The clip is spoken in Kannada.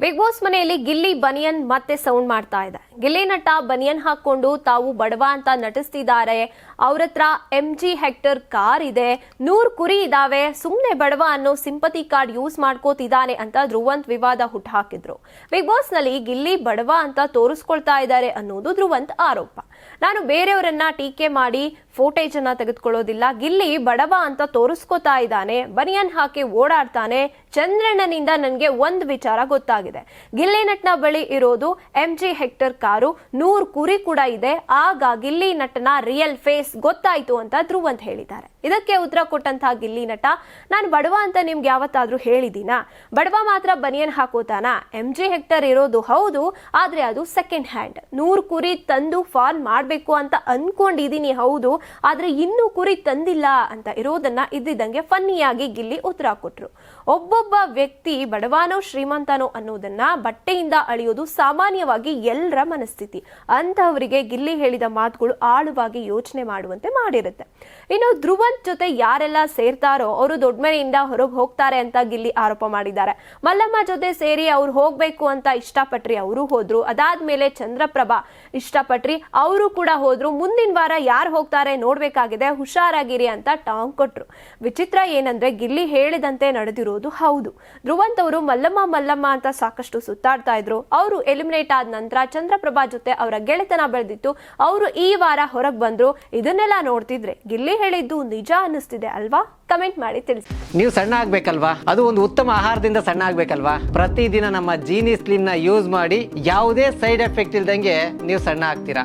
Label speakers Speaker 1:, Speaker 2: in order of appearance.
Speaker 1: ಬಿಗ್ ಬಾಸ್ ಮನೆಯಲ್ಲಿ ಗಿಲ್ಲಿ ಬನಿಯನ್ ಮತ್ತೆ ಸೌಂಡ್ ಮಾಡ್ತಾ ಇದೆ ಗಿಲ್ಲಿ ನಟ ಬನಿಯನ್ ಹಾಕೊಂಡು ತಾವು ಬಡವ ಅಂತ ನಟಿಸ್ತಿದ್ದಾರೆ. ಅವ್ರ ಹತ್ರ ಎಂ ಜಿ ಹೆಕ್ಟರ್ ಕಾರ್ ಇದೆ. ನೂರ್ ಕುರಿ ಇದಾವೆ. ಸುಮ್ನೆ ಬಡವ ಅನ್ನೋ ಸಿಂಪತಿ ಕಾರ್ಡ್ ಯೂಸ್ ಮಾಡ್ಕೋತಿದ್ದಾನೆ ಅಂತ ಧ್ರುವಂತ್ ವಿವಾದ ಹುಟ್ಟುಹಾಕಿದ್ರು ಬಿಗ್ ಬಾಸ್ನಲ್ಲಿ ಗಿಲ್ಲಿ ಬಡವ ಅಂತ ತೋರಿಸ್ಕೊಳ್ತಾ ಇದ್ದಾರೆ ಅನ್ನೋದು ಧ್ರುವಂತ್ ಆರೋಪ. ನಾನು ಬೇರೆಯವರನ್ನ ಟೀಕೆ ಮಾಡಿ ಫೋಟೇಜ್ ಅನ್ನ ತೆಗೆದುಕೊಳ್ಳೋದಿಲ್ಲ. ಗಿಲ್ಲಿ ಬಡವ ಅಂತ ತೋರಿಸ್ಕೊತಾ ಇದ್ದಾನೆ. ಬನಿಯನ್ ಹಾಕಿ ಓಡಾಡ್ತಾನೆ. ಚಂದ್ರಣ್ಣನಿಂದ ನನಗೆ ಒಂದು ವಿಚಾರ ಗೊತ್ತಾಗಿದೆ. ಗಿಲ್ಲಿ ನಟ್ನ ಬಳಿ ಇರೋದು ಎಂ ಜಿ ಹೆಕ್ಟರ್ ಕಾರು ನೂರ್ ಕುರಿ ಕೂಡ ಇದೆ. ಆಗ ಗಿಲ್ಲಿ ನಟನ ರಿಯಲ್ ಫೇಸ್ ಗೊತ್ತಾಯ್ತು ಅಂತ ಧ್ರುವಂತ್ ಹೇಳಿದ್ದಾರೆ. ಇದಕ್ಕೆ ಉತ್ತರ ಕೊಟ್ಟಂತಹ ಗಿಲ್ಲಿ ನಟ, ನಾನು ಬಡವ ಅಂತ ನಿಮ್ಗೆ ಯಾವತ್ತಾದ್ರೂ ಹೇಳಿದೀನ? ಬಡವ ಮಾತ್ರ ಬನಿಯನ್ ಹಾಕೋತಾನ? ಎಂ ಜಿ ಹೆಕ್ಟರ್ ಇರೋದು ಹೌದು, ಆದ್ರೆ ಅದು ಸೆಕೆಂಡ್ ಹ್ಯಾಂಡ್ ನೂರು ಕುರಿ ತಂದು ಫಾರ್ಮ್ ಮಾಡ್ಬೇಕು ಅಂತ ಅನ್ಕೊಂಡಿದೀನಿ ಹೌದು, ಆದ್ರೆ ಇನ್ನೂ ಕುರಿ ತಂದಿಲ್ಲ ಅಂತ ಇರೋದನ್ನ ಇದ್ದಿದ್ದಂಗೆ ಫನ್ನಿಯಾಗಿ ಗಿಲ್ಲಿ ಉತ್ತರ ಕೊಟ್ರು. ಒಬ್ಬೊಬ್ಬ ವ್ಯಕ್ತಿ ಬಡವಾನೋ ಶ್ರೀಮಂತನೋ ಅನ್ನೋದನ್ನ ಬಟ್ಟೆಯಿಂದ ಅಳಿಯೋದು ಸಾಮಾನ್ಯವಾಗಿ ಎಲ್ಲರ ಮನಸ್ಥಿತಿ. ಅಂತಹವರಿಗೆ ಗಿಲ್ಲಿ ಹೇಳಿದ ಮಾತುಗಳು ಆಳವಾಗಿ ಯೋಚನೆ ಮಾಡುವಂತೆ ಮಾಡಿರುತ್ತೆ. ಇನ್ನು ಧ್ರುವಂತ್ ಜೊತೆ ಯಾರೆಲ್ಲ ಸೇರ್ತಾರೋ ಅವರು ದೊಡ್ಡ ಮನೆಯಿಂದ ಹೊರಗೆ ಹೋಗ್ತಾರೆ ಅಂತ ಗಿಲ್ಲಿ ಆರೋಪ ಮಾಡಿದ್ದಾರೆ. ಮಲ್ಲಮ್ಮ ಜೊತೆ ಸೇರಿ ಅವ್ರು ಹೋಗ್ಬೇಕು ಅಂತ ಇಷ್ಟಪಟ್ರಿ ಅವರು ಹೋದ್ರು. ಅದಾದ್ಮೇಲೆ ಚಂದ್ರಪ್ರಭಾ ಇಷ್ಟಪಟ್ರಿ ಅವರು ಕೂಡ ಹೋದ್ರು. ಮುಂದಿನ ವಾರ ಯಾರು ಹೋಗ್ತಾರೆ ನೋಡ್ಬೇಕಾಗಿದೆ. ಹುಷಾರಾಗಿರಿ ಅಂತ ಟಾಂಗ್ ಕೊಟ್ರು. ವಿಚಿತ್ರ ಏನಂದ್ರೆ ಗಿಲ್ಲಿ ಹೇಳಿದಂತೆ ನಡೆದಿರೋದು ಹೌದು. ಧ್ರುವಂತ್ ಅವರು ಮಲ್ಲಮ್ಮ ಮಲ್ಲಮ್ಮ ಅಂತ ಸಾಕಷ್ಟು ಸುತ್ತಾಡ್ತಾ ಇದ್ರು. ಅವರು ಎಲಿಮಿನೇಟ್ ಆದ ನಂತರ ಚಂದ್ರಪ್ರಭಾ ಜೊತೆ ಅವರ ಗೆಳೆತನ ಬೆಳೆದಿತ್ತು. ಅವರು ಈ ವಾರ ಹೊರಗೆ ಬಂದ್ರು. ಇದನ್ನೆಲ್ಲ ನೋಡ್ತಿದ್ರೆ ಗಿಲ್ಲಿ ಹೇಳಿದ್ದು ನಿಜ ಅನ್ನಿಸ್ತಿದೆ ಅಲ್ವಾ? ಕಮೆಂಟ್ ಮಾಡಿ ತಿಳಿಸಿ.
Speaker 2: ನೀವು ಸಣ್ಣ ಆಗ್ಬೇಕಲ್ವಾ? ಅದು ಒಂದು ಉತ್ತಮ ಆಹಾರದಿಂದ ಸಣ್ಣ ಆಗ್ಬೇಕಲ್ವಾ? ಪ್ರತಿದಿನ ನಮ್ಮ ಜೀನಿ ಸ್ಲಿಮ್ನ ಯೂಸ್ ಮಾಡಿ ಯಾವುದೇ ಸೈಡ್ ಎಫೆಕ್ಟ್ ಇಲ್ದಂಗೆ ನೀವು ಸಣ್ಣ ಆಗ್ತೀರಾ?